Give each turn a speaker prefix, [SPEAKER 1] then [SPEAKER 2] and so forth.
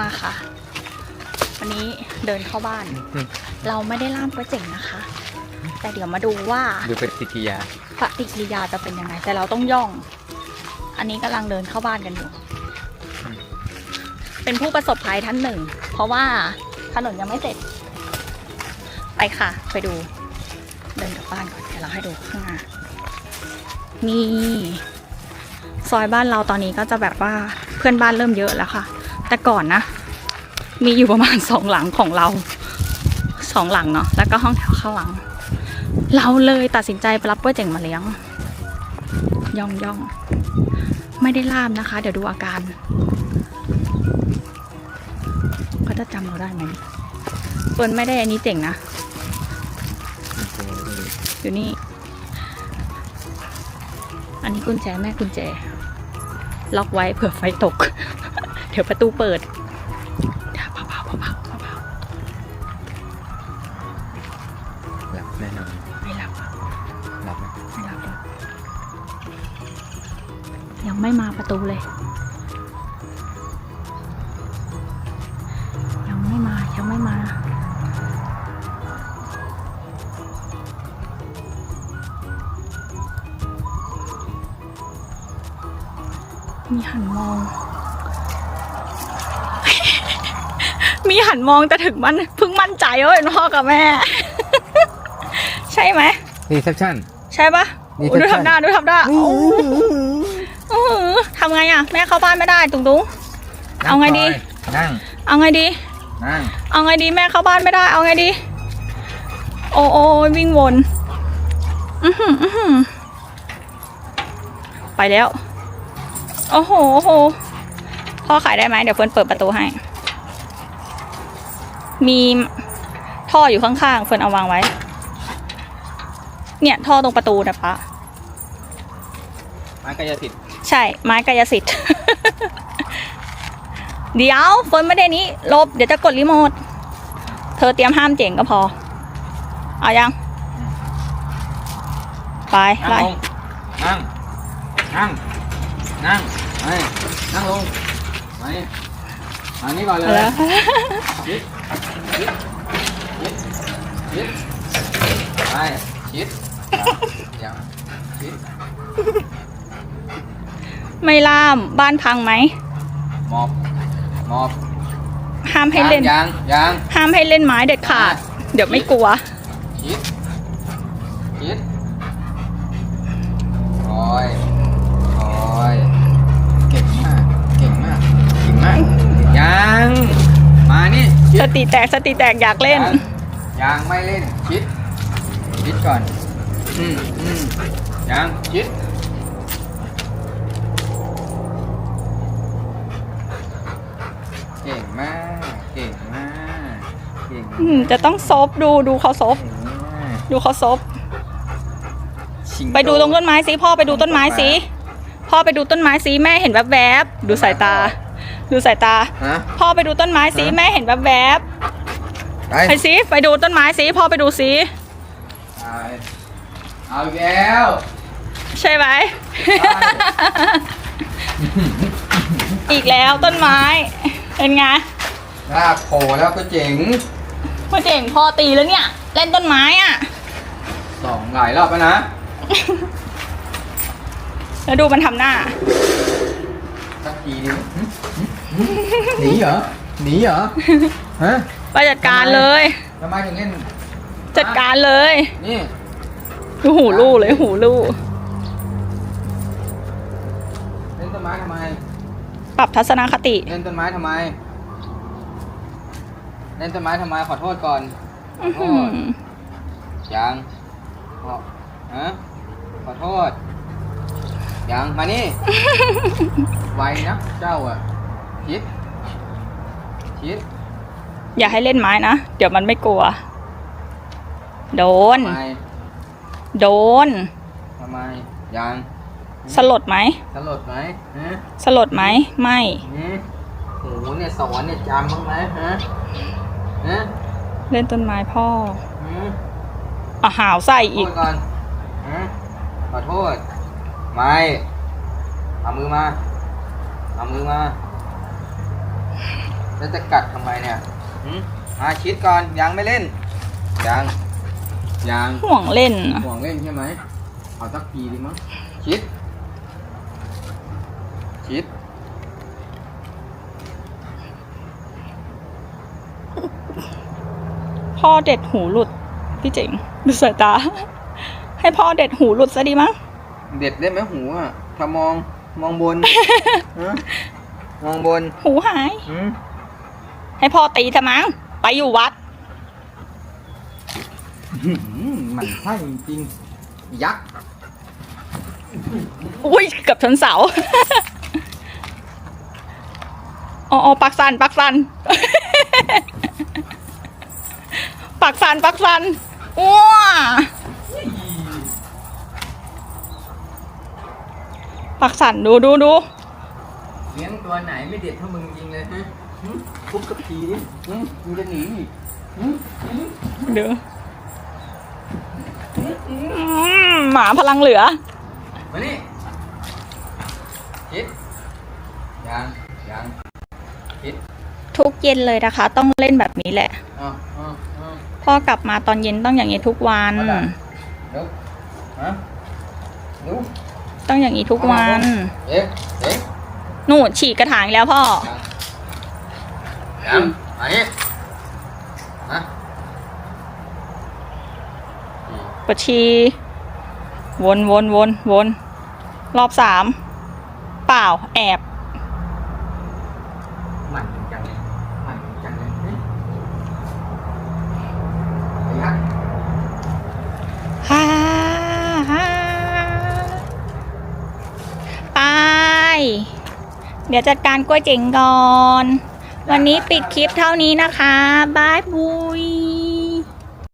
[SPEAKER 1] มาค่ะ วันนี้เดินเข้าบ้าน เราไม่ได้ล่ามก๋วยเจ๋งนะคะ แต่เดี๋ยวมาดูว่า
[SPEAKER 2] ดูปฏิกิริยา
[SPEAKER 1] ปฏิกิริยาจะเป็นยังไง แต่เราต้องย่อง อันนี้กำลังเดินเข้าบ้านกันอยู่
[SPEAKER 2] อืม
[SPEAKER 1] เป็นผู้ประสบภัยท่านหนึ่ง เพราะว่าถนนยังไม่เสร็จ ไปค่ะ ไปดู เดินกลับบ้านก่อนเดี๋ยวเราให้ดูข้างหน้านี่ซอยบ้านเราตอนนี้ก็จะแบบว่าเพื่อนบ้านเริ่มเยอะแล้วค่ะ แต่ก่อนนะ มีอยู่ประมาณสองหลังของเราสองหลังเนาะแล้วก็ห้องแถวข้างหลัง เราเลยตัดสินใจไปรับกล้วยเจ๋งมาเลี้ยง ย่องย่องไม่ได้ล่ามนะคะ เดี๋ยวดูอาการเขาจะจำเราได้ไหมเฟิร์นไม่ได้อันนี้เจ๋งนะอยู่นี่ อันนี้กุญแจแม่กุญแจ ล็อกไว้เผื่อไฟตก เดี๋ยวประตูเปิดเดี๋ยวเบาๆเบาๆเบา
[SPEAKER 2] หลับแน่นอน
[SPEAKER 1] ๆไม่หลับอะ
[SPEAKER 2] หลับไหม
[SPEAKER 1] ไม่หลับหรอกยังไม่มาประตูเลย ยังไม่มา ยังไม่มา มีหันมอง มีหันมองแต่ถึงมันเพิ่งมั่นใจว่าเป็นพ่อกับแม่ ใช่ไหม
[SPEAKER 2] รีเซพชั่น
[SPEAKER 1] ใช่ปะ
[SPEAKER 2] นี่
[SPEAKER 1] โอ้ยดู
[SPEAKER 2] ใช่
[SPEAKER 1] ทำหน้าดูทำหน้าโอ้โหอื้อหือทำไงอะ แม่เข้าบ้านไม่ได้ตุงตุง เอาไงดี
[SPEAKER 2] นั่ง
[SPEAKER 1] เอาไงดี
[SPEAKER 2] นั่ง
[SPEAKER 1] เอาไงดีแม่เข้าบ้านไม่ได้ เอาไงดี โอ้โอ้ยวิ่งวนอือหืออื้อหือไปแล้ว โอ้โหโอ้โหพ่อขายได้ไหมเดี๋ยวเฟิร์นเปิดประตูให้ มีท่ออยู่ข้างๆเฟิร์นเอาวางไว้ เนี่ยท่อตรงประตูนะปะ
[SPEAKER 2] ไม้กายสิทธิ์
[SPEAKER 1] ใช่ ไม้กายสิทธิ์ เดี๋ยวเฟิร์นไม่ได้นี้ลบ เดี๋ยวจะกดรีโมท เธอเตรียมห้ามเจ๋งก็พอ เอายัง ไป
[SPEAKER 2] นั่ง
[SPEAKER 1] ไล่
[SPEAKER 2] ลงนั่ง นั่ง นั่งไปนั่งลงไปมานี่ก่อนเลย
[SPEAKER 1] เอาแล้ว
[SPEAKER 2] ชิดชิดชิดชิดไปชิดเดี๋ยวชิด
[SPEAKER 1] ไม่ล่ามบ้านพังไหม
[SPEAKER 2] หมอบหมอบ
[SPEAKER 1] ห้ามให้เล่น
[SPEAKER 2] ยางยาง
[SPEAKER 1] ห้ามให้เล่นไม้เด็ดขาด เดี๋ยวไม่กลัว
[SPEAKER 2] ชิดชิด
[SPEAKER 1] ติแตกสติแตกอยากเล่น
[SPEAKER 2] ยังยังไม่เล่นชิดชิดก่อน อืมอืมยังชิดเก่งมาก เก่งมากเก่ง
[SPEAKER 1] อืมจะต้องซบดูดูเขาซบ
[SPEAKER 2] เก่งมาก
[SPEAKER 1] ดูเขาซบ
[SPEAKER 2] ชิงโไป
[SPEAKER 1] ดูตรงต้นไม้สิพ่อไปดูต้นไม้สิพ่อไปดูต้นไม้สิแม่เห็นแวบๆดูสายตา ดูสายตา
[SPEAKER 2] ฮะ
[SPEAKER 1] พ่อไปดูต้นไม้สิ
[SPEAKER 2] ฮะ
[SPEAKER 1] แม่เห็นแวบ
[SPEAKER 2] ไป
[SPEAKER 1] ๆไปสิไปดูต้นไม้สิพ่อไปดูสิ
[SPEAKER 2] ไปเอาอีกแล้ว
[SPEAKER 1] ใช่ไหม อีกแล้วต้นไม้ เป็นไง
[SPEAKER 2] รากโผล่แล้วก็เจ๋ง
[SPEAKER 1] พ่อเจ๋งพ่อตีแล้วเนี่ย เล่นต้นไม้อะ
[SPEAKER 2] สองหลายรอบแล้วนะ
[SPEAKER 1] แล้วดูมันทำหน้า
[SPEAKER 2] สักทีนึงห นีเหรอ หนีเหรอ ฮะ
[SPEAKER 1] ไปจัดการเลย
[SPEAKER 2] ทำไมถึงเล่น
[SPEAKER 1] จัดการเลย
[SPEAKER 2] นี่
[SPEAKER 1] ดูหูลู่เลยหูลู่
[SPEAKER 2] เล่นต้นไม้ทำไม
[SPEAKER 1] ปรับทัศนคติ
[SPEAKER 2] เล่นต้นไม้ทำไม เล่นต้นไม้ทำไม ขอโทษก่อน ขอ
[SPEAKER 1] อื้อ
[SPEAKER 2] โท
[SPEAKER 1] หื
[SPEAKER 2] ษ
[SPEAKER 1] อ
[SPEAKER 2] ยังขอฮะ ขอโทษ ยัง มานี่ ไวนะ เจ้าอะ ชิดชิด
[SPEAKER 1] อย่าให้เล่นไม้นะ เดี๋ยวมันไม่กลัว โดน
[SPEAKER 2] ทำไม
[SPEAKER 1] โดน
[SPEAKER 2] ทำไมยัง
[SPEAKER 1] สลดไหม
[SPEAKER 2] สลดไหมฮะ
[SPEAKER 1] สลดไหม ไม่
[SPEAKER 2] หืมโหเนี่ยสอนเนี่ยจำบ้างไหมฮะฮะ
[SPEAKER 1] เล่นต้นไม้พ่อ
[SPEAKER 2] หืม
[SPEAKER 1] อะหาวใส่
[SPEAKER 2] ขอโท
[SPEAKER 1] อีก
[SPEAKER 2] ษก่อนฮะขอโทษ ไม่เอามือมาเอามือมาจ แล้วจะกัดทำไมเนี่ยหืมมาชิดก่อนยังไม่เล่น ยังยัง
[SPEAKER 1] ห่วงเล่นอะ
[SPEAKER 2] ห่วงเล่นใช่ไหมเอาสักทีดีมั้งชิด ชิด
[SPEAKER 1] พ่อเด็ดหูหลุด พี่เจ๋งดูสายตา ให้พ่อเด็ดหูหลุดซะดีมั้ง
[SPEAKER 2] เด็ดได้ไหมหูอะถ้ามองมองบนฮะ มองบน
[SPEAKER 1] หูหาย
[SPEAKER 2] หืม
[SPEAKER 1] ให้พ่อตีซะมั้ง ไปอยู่วัด
[SPEAKER 2] หืมมันใช่จริงๆยักษ์
[SPEAKER 1] อุ้ยเกับชนเสา อ๋ออ๋อปักสันปักสัน ปักสันปักสันว้าปักสันดูดูดู
[SPEAKER 2] เลี้ยงตัวไหนไม่เด็ดเท่ามึงจริงเลยฮะหืมทุบกับทีดิหืมมึงจะหนีอีกหืมหืม
[SPEAKER 1] เดี๋ยวอืมหมาพลังเหลือ
[SPEAKER 2] มานี่คิดยังยังคิด
[SPEAKER 1] ทุกเย็นเลยนะคะ ต้องเล่นแบบนี้แหละ
[SPEAKER 2] อ้าวอ้าวอ้าว
[SPEAKER 1] พ่อกลับมาตอนเย็นต้องอย่างนี้ทุกวัน
[SPEAKER 2] เอาล่ะลุกฮะลุก
[SPEAKER 1] ต้องอย่างนี้ทุกวัน
[SPEAKER 2] เอ๊ะเอ๊ะ
[SPEAKER 1] นู่นฉีกกระถางอีกแล้วพ่อ
[SPEAKER 2] ยังมานี่ฮะ
[SPEAKER 1] ปดชีวนวนวนวนรอบสามเปล่าแอบ
[SPEAKER 2] หมันจังเลยหมันจังเลยเฮ้ยไอ้ยักษ์
[SPEAKER 1] ฮ่าฮ่าไป เดี๋ยวจัดการกล้วยเจ๋งก่อน วันนี้ปิดคลิปเท่านี้นะคะบายบุย